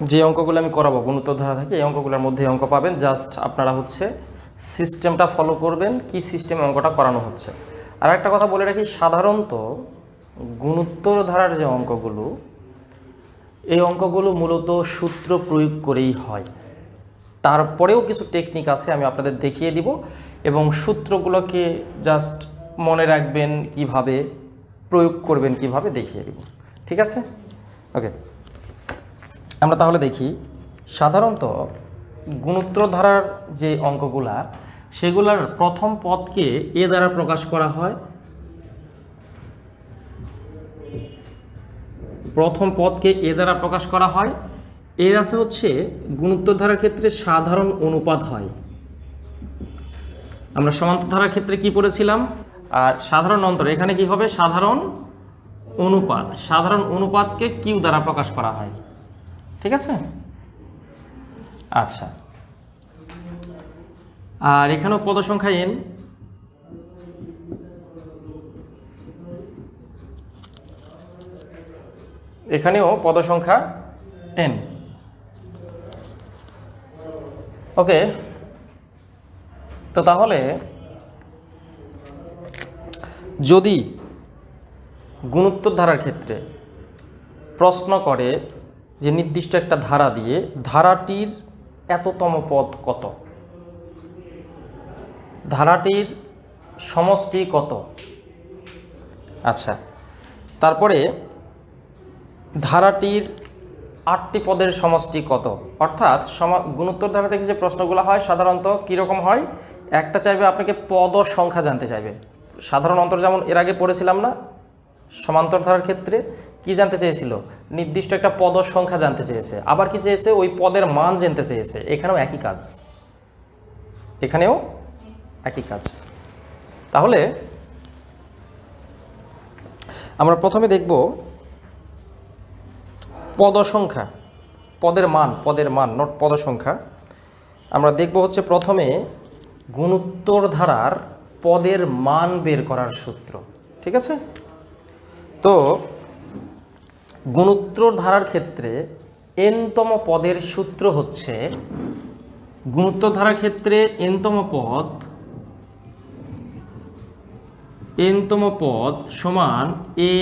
যে অঙ্কগুলো আমি করাবো গুণোত্তর ধারা থেকে এই অঙ্কগুলোর মধ্যে অঙ্ক পাবেন। জাস্ট আপনারা হচ্ছে সিস্টেমটা ফলো করবেন, কি সিস্টেমে অঙ্কটা করানো হচ্ছে। আর একটা কথা বলে রাখি, সাধারণত গুণোত্তর ধারার যে অঙ্কগুলো, এই অঙ্কগুলো মূলত সূত্র প্রয়োগ করেই হয়। তারপরেও কিছু টেকনিক আছে, আমি আপনাদের দেখিয়ে দিব এবং সূত্রগুলোকে জাস্ট মনে রাখবেন কীভাবে, প্রয়োগ করবেন কীভাবে দেখিয়ে দিব। ঠিক আছে? ওকে আমরা তাহলে দেখি, সাধারণত গুণোত্তর ধারার যে অঙ্কগুলা, সেগুলার প্রথম পদকে এ দ্বারা প্রকাশ করা হয়। প্রথম পদকে এ দ্বারা প্রকাশ করা হয়। এর আছে হচ্ছে গুণোত্তর ধারার ক্ষেত্রে সাধারণ অনুপাত হয়। আমরা সমান্তর ধারার ক্ষেত্রে কি পড়েছিলাম? আর সাধারণ অন্তর, এখানে কি হবে? সাধারণ অনুপাত। সাধারণ অনুপাতকে কিউ দ্বারা প্রকাশ করা হয়। ঠিক আছে? আচ্ছা। আর এখানেও পদ সংখ্যা এন এখানেও পদ সংখ্যা এন ওকে। তো তাহলে যদি গুণোত্তর ধারার ক্ষেত্রে প্রশ্ন করে যে নির্দিষ্ট একটা ধারা দিয়ে ধারাটির এততম পদ কত? ধারাটির সমষ্টি কত? আচ্ছা তারপরে ধারাটির আটটি পদের সমষ্টি কত? অর্থাৎ গুণোত্তর ধারা থেকে যে প্রশ্নগুলো হয় সাধারণত কীরকম হয়? একটা চাইবে আপনাকে পদ সংখ্যা জানতে চাইবে। সাধারণ অন্তর যেমন এর আগে পড়েছিলাম না সমান্তর ধারার ক্ষেত্রে কি জানতে চেয়েছিল? নির্দিষ্ট একটা পদ সংখ্যা জানতে চেয়েছে। আবার কি চেয়েছে? ওই পদের মান জানতে চেয়েছে। এখানেও একই কাজ। এখানেও একই কাজ। তাহলে আমরা প্রথমে দেখব পদ সংখ্যা, পদের মান পদের মান, নট পদ সংখ্যা। আমরা দেখব হচ্ছে প্রথমে গুণোত্তর ধারার পদের মান বের করার সূত্র। ঠিক আছে? তো গুণোত্তর ধারার ক্ষেত্রে এনতম পদের সূত্র হচ্ছে গুণোত্তর ধারার ক্ষেত্রে এনতম পদ এনতম পদ সমান A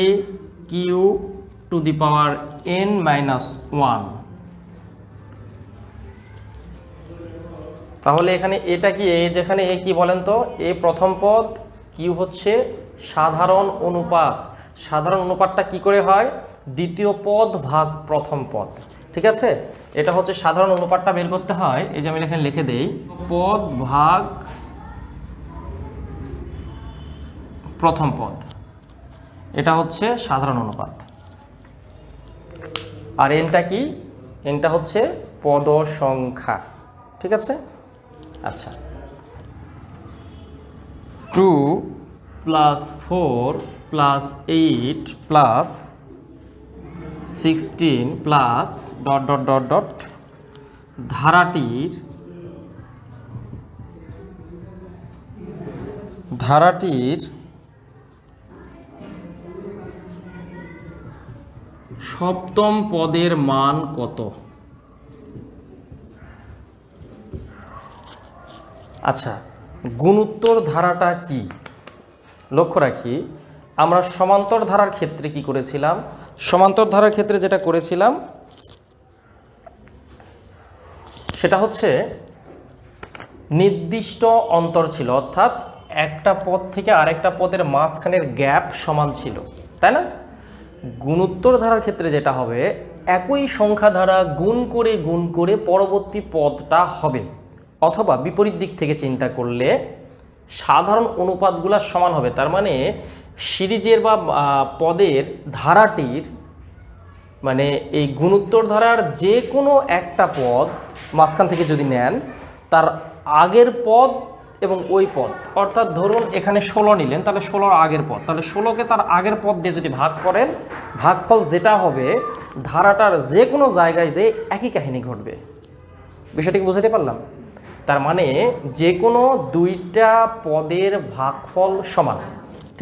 Q to the power N minus one. তাহলে এখানে এটা কি? এ যেখানে এ কি বলেন তো? এ প্রথম পদ, কিউ হচ্ছে সাধারণ অনুপাত। সাধারণ অনুপাতটা কি করে হয়? দ্বিতীয় পদ ভাগ প্রথম পদ। ঠিক আছে? এটা হচ্ছে সাধারণ অনুপাতটা বের করতে হয়। এই যে আমি এখানে লিখে দেই, পদ ভাগ প্রথম পদ। এটা হচ্ছে সাধারণ অনুপাত। আর এনটা কি? এনটা হচ্ছে পদ সংখ্যা ঠিক আছে? আচ্ছা। Two plus four plus eight plus sixteen plus dot dot dot dot ধারাটির ধারাটির সপ্তম পদের মান কত? আচ্ছা গুণোত্তর ধারাটা কি? লক্ষ্য রাখি আমরা সমান্তর ধারার ক্ষেত্রে কি করেছিলাম? সমান্তর ধারার ক্ষেত্রে যেটা করেছিলাম, সেটা হচ্ছে নির্দিষ্ট অন্তর ছিল, অর্থাৎ একটা পদ থেকে আরেকটা পদের মাঝখানের গ্যাপ সমান ছিল, তাই না? গুণোত্তর ধারার ক্ষেত্রে যেটা হবে, একই সংখ্যা দ্বারা গুণ করে গুণ করে পরবর্তী পদটা হবে, অথবা বিপরীত দিক থেকে চিন্তা করলে সাধারণ অনুপাতগুলো সমান হবে, তার মানে সিরিজের বা পদের ধারাটির মানে এই গুণোত্তর ধারার যে কোনো একটা পদ মাঝখান থেকে যদি নেন, তার আগের পদ এবং ওই পদ। অর্থাৎ ধরুন এখানে ষোলো নিলেন, তাহলে ষোলোর আগের পদ। তাহলে ষোলোকে তার আগের পদ দিয়ে যদি ভাগ করেন, ভাগফল যেটা হবে, ধারাটার যে কোনো জায়গায় যে একই কাহিনী ঘটবে। বিষয়টি কি বুঝাতে পারলাম? তার মানে যে কোনো দুইটা পদের ভাগফল সমান।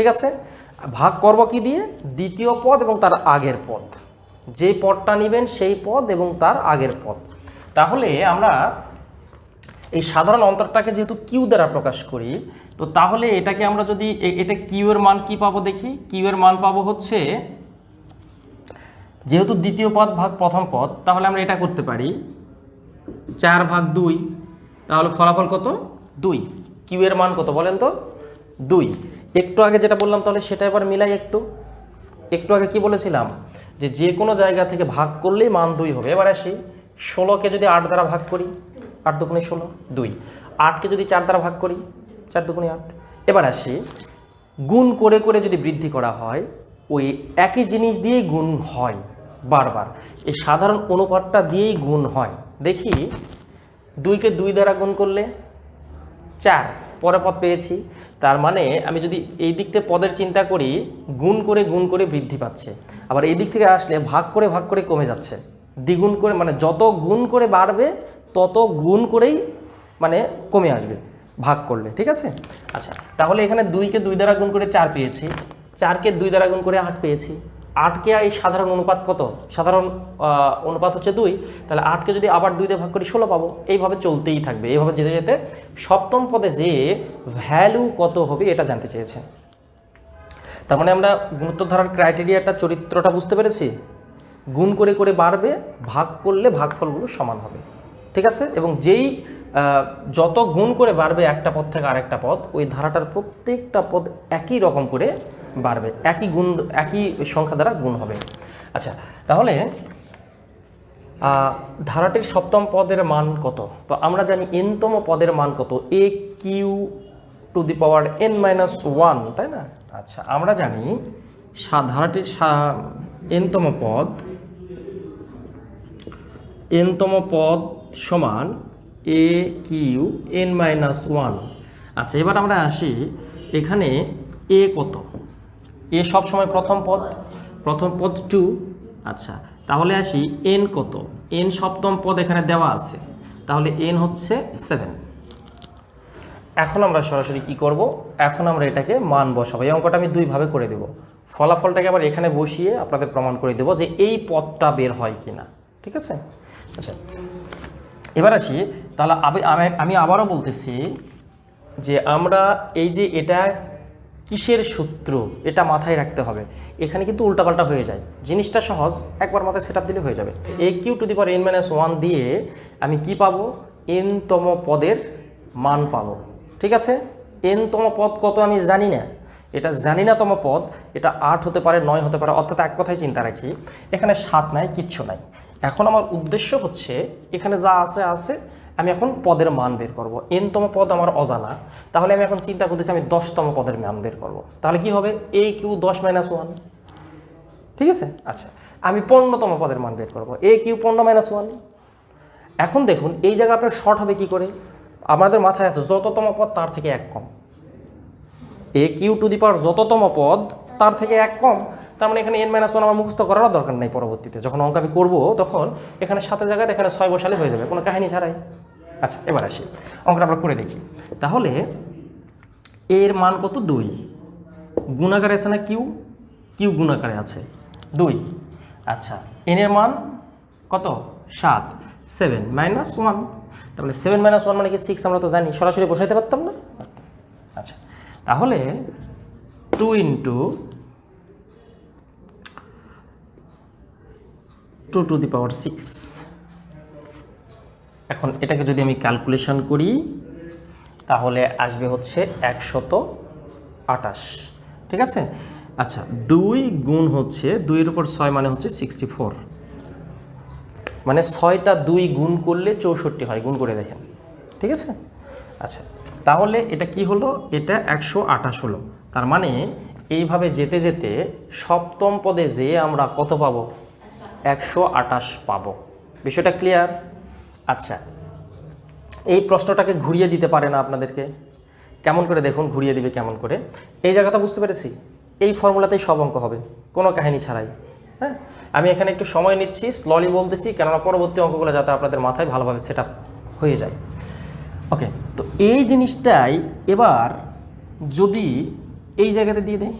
ঠিক আছে? ভাগ করব কি দিয়ে? দ্বিতীয় পদ এবং তার আগের পদ। যে পদটা নেবেন সেই পদ এবং তার আগের পদ। তাহলে আমরা এই সাধারণ অন্তরটাকে যেহেতু কিউ দ্বারা প্রকাশ করি, তো তাহলে এটাকে আমরা যদি এটা কিউ এর মান কি পাবো দেখি? কিউ এর মান পাবো হচ্ছে, যেহেতু দ্বিতীয় পদ ভাগ প্রথম পদ, তাহলে আমরা এটা করতে পারি। চার ভাগ দুই, তাহলে ফলাফল কত? দুই। কিউ এর মান কত বলেন তো? দুই। একটু আগে যেটা বললাম তাহলে সেটা এবার মিলাই একটু। একটু আগে কি বলেছিলাম? যে যে কোনো জায়গা থেকে ভাগ করলেই মান দুই হবে। এবার আসি, ষোলোকে যদি আট দ্বারা ভাগ করি, আট দুগুণে ষোলো, দুই। আটকে যদি চার দ্বারা ভাগ করি, চার দুগুণে আট। এবার আসি, গুণ করে করে যদি বৃদ্ধি করা হয়, ওই একই জিনিস দিয়েই গুণ হয় বারবার। এই সাধারণ অনুপাতটা দিয়েই গুণ হয়। দেখি, দুইকে দুই দ্বারা গুণ করলে চার। পরে পদ পেয়েছি। তার মানে আমি যদি এই দিক থেকে পদের চিন্তা করি, গুণ করে গুণ করে বৃদ্ধি পাচ্ছে। আবার এই দিক থেকে আসলে ভাগ করে ভাগ করে কমে যাচ্ছে। দ্বিগুণ করে মানে যত গুণ করে বাড়বে, তত গুণ করেই মানে কমে আসবে ভাগ করলে, ঠিক আছে? আচ্ছা তাহলে এখানে দুইকে দুই দ্বারা গুণ করে চার পেয়েছি। চারকে দুই দ্বারা গুণ করে আট পেয়েছি। আটকে এই সাধারণ অনুপাত কত? সাধারণ অনুপাত হচ্ছে দুই। তাহলে আটকে যদি আবার দুই দিয়ে ভাগ করি, ষোলো পাবো। এইভাবে চলতেই থাকবে। এইভাবে যেতে যেতে সপ্তম পদে যে ভ্যালু কত হবে, এটা জানতে চেয়েছেন তার মানে আমরা গুণোত্তর ধারার ক্রাইটেরিয়াটা চরিত্রটা বুঝতে পেরেছি? গুণ করে করে বাড়বে, ভাগ করলে ভাগফলগুলো সমান হবে। ঠিক আছে? এবং যেই যত গুণ করে বাড়বে একটা পদ থেকে আরেকটা পদ, ওই ধারাটার প্রত্যেকটা পদ একই রকম করে বাড়বে। একই গুণ, একই সংখ্যা দ্বারা গুণ হবে। আচ্ছা তাহলে ধারাটির সপ্তম পদের মান কত? তো আমরা জানি এনতম পদের মান কত? A Q to the power N minus one, তাই না? আচ্ছা আমরা জানি ধারাটির এনতম পদ এনতম পদ সমান A Q N minus one. আচ্ছা এবার আমরা আসি, এখানে এ কত? এ সব সময় প্রথম পদ প্রথম পদ টু আচ্ছা তাহলে আসি এন কত? এন সপ্তম পদ এখানে দেওয়া আছে, তাহলে এন হচ্ছে সেভেন এখন আমরা সরাসরি কি করব? এখন আমরা এটাকে মান বসাবো, এই অঙ্কটা আমি দুইভাবে করে দেব। ফলাফলটাকে আবার এখানে বসিয়ে আপনাদের প্রমাণ করে দেব যে এই পদটা বের হয় কিনা, ঠিক আছে? আচ্ছা এবার আসি, তাহলে আমি আবারও বলতেছি যে আমরা এই যে এটা কিসের সূত্র এটা মাথায় রাখতে হবে। এখানে কিন্তু উল্টাপাল্টা হয়ে যায়। জিনিসটা সহজ, একবার মাথায় সেট দিলে হয়ে যাবে। A Q to the power N minus one দিয়ে আমি কি পাবো? এনতম পদের মান পাবো। ঠিক আছে? এনতম পদ কত আমি জানি না। এটা জানি না তম পদ, এটা আট হতে পারে, নয় হতে পারে, অর্থাৎ এক কথায় চিন্তা রাখি। এখানে সাত নাই, কিচ্ছু নাই। এখন আমার উদ্দেশ্য হচ্ছে, এখানে যা আছে আছে। আমি এখন পদের মান বের করব। এনতম পদ আমার অজানা। তাহলে আমি এখন চিন্তা করতেছি আমি দশতম পদের মান বের করব। তাহলে কি হবে? এ কিউ দশ মাইনাস ওয়ান ঠিক আছে? আচ্ছা। আমি পণ্যতম পদের মান বের করব। এ কিউ পণ্য মাইনাস ওয়ান এখন দেখুন, এই জায়গা আপনার শর্ট হবে কি করে? আমাদের মাথায় আছে যততম পদ তার থেকে এক কম। এ কিউ টু দি পাওয়ার যততম পদ তার থেকে এক কম। তার মানে এখানে এন মাইনাস ওয়ান আমার মুখস্থ করারও দরকার নেই পরবর্তীতে। যখন অঙ্ক আমি করব তখন এখানে সাতের জায়গায় এখানে ছয় বসালে হয়ে যাবে। কোনো কাহিনী ছাড়াই। আচ্ছা এবার আসি। অঙ্কটা আমরা করে দেখি। তাহলে এর মান কত? দুই। গুণাকারে আছে না কিউ? কিউ গুণাকারে আছে। দুই। আচ্ছা এনের মান কত? সাত। Seven minus one. তাহলে সেভেন মাইনাস ওয়ান মানে কি সিক্স আমরা তো জানি, সরাসরি বসাইতে পারতাম না? আচ্ছা তাহলে two into two to the power six এখন এটাকে যদি আমি ক্যালকুলেশন করি, তাহলে আসবে হচ্ছে একশত আটাশ ঠিক আছে? আচ্ছা দুই গুণ হচ্ছে, দুইয়ের উপর ছয় মানে হচ্ছে সিক্সটি ফোর মানে ছয়টা দুই গুণ করলে চৌষট্টি হয়, গুণ করে দেখেন। ঠিক আছে? আচ্ছা তাহলে এটা কি হলো? এটা একশো আঠাশ হলো। তার মানে এইভাবে যেতে যেতে সপ্তম পদে যেয়ে আমরা কত পাবো? একশো আঠাশ পাবো। বিষয়টা ক্লিয়ার আচ্ছা এই প্রশ্নটাকে ঘুরিয়ে দিতে পারে না আপনাদেরকে। কেমন করে দেখুন, ঘুরিয়ে দিবে কেমন করে। এই জায়গাটা বুঝতে পেরেছি। এই ফর্মুলাতেই সব অঙ্ক হবে, কোনো কাহিনী ছাড়াই। হ্যাঁ? আমি এখানে একটু সময় নিচ্ছি স্ললি বলতেছি, কেননা পরবর্তী অঙ্কগুলো যাতে আপনাদের মাথায় ভালোভাবে সেট হয়ে যায়। ওকে তো এই জিনিসটাই এবার যদি এই জায়গাতে দিয়ে দেয়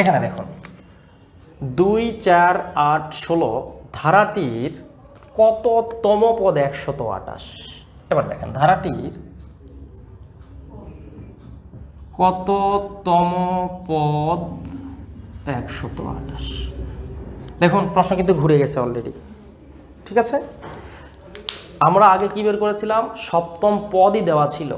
এখানে দেখুন। দুই চার আট ষোলো ধারাটির কততম পদ একশত আটাশ এবার দেখেন, ধারাটির কততম পদ একশত আটাশ দেখুন, প্রশ্ন কিন্তু ঘুরে গেছে অলরেডি ঠিক আছে? আমরা আগে কি বের করেছিলাম? সপ্তম পদই দেওয়া ছিল।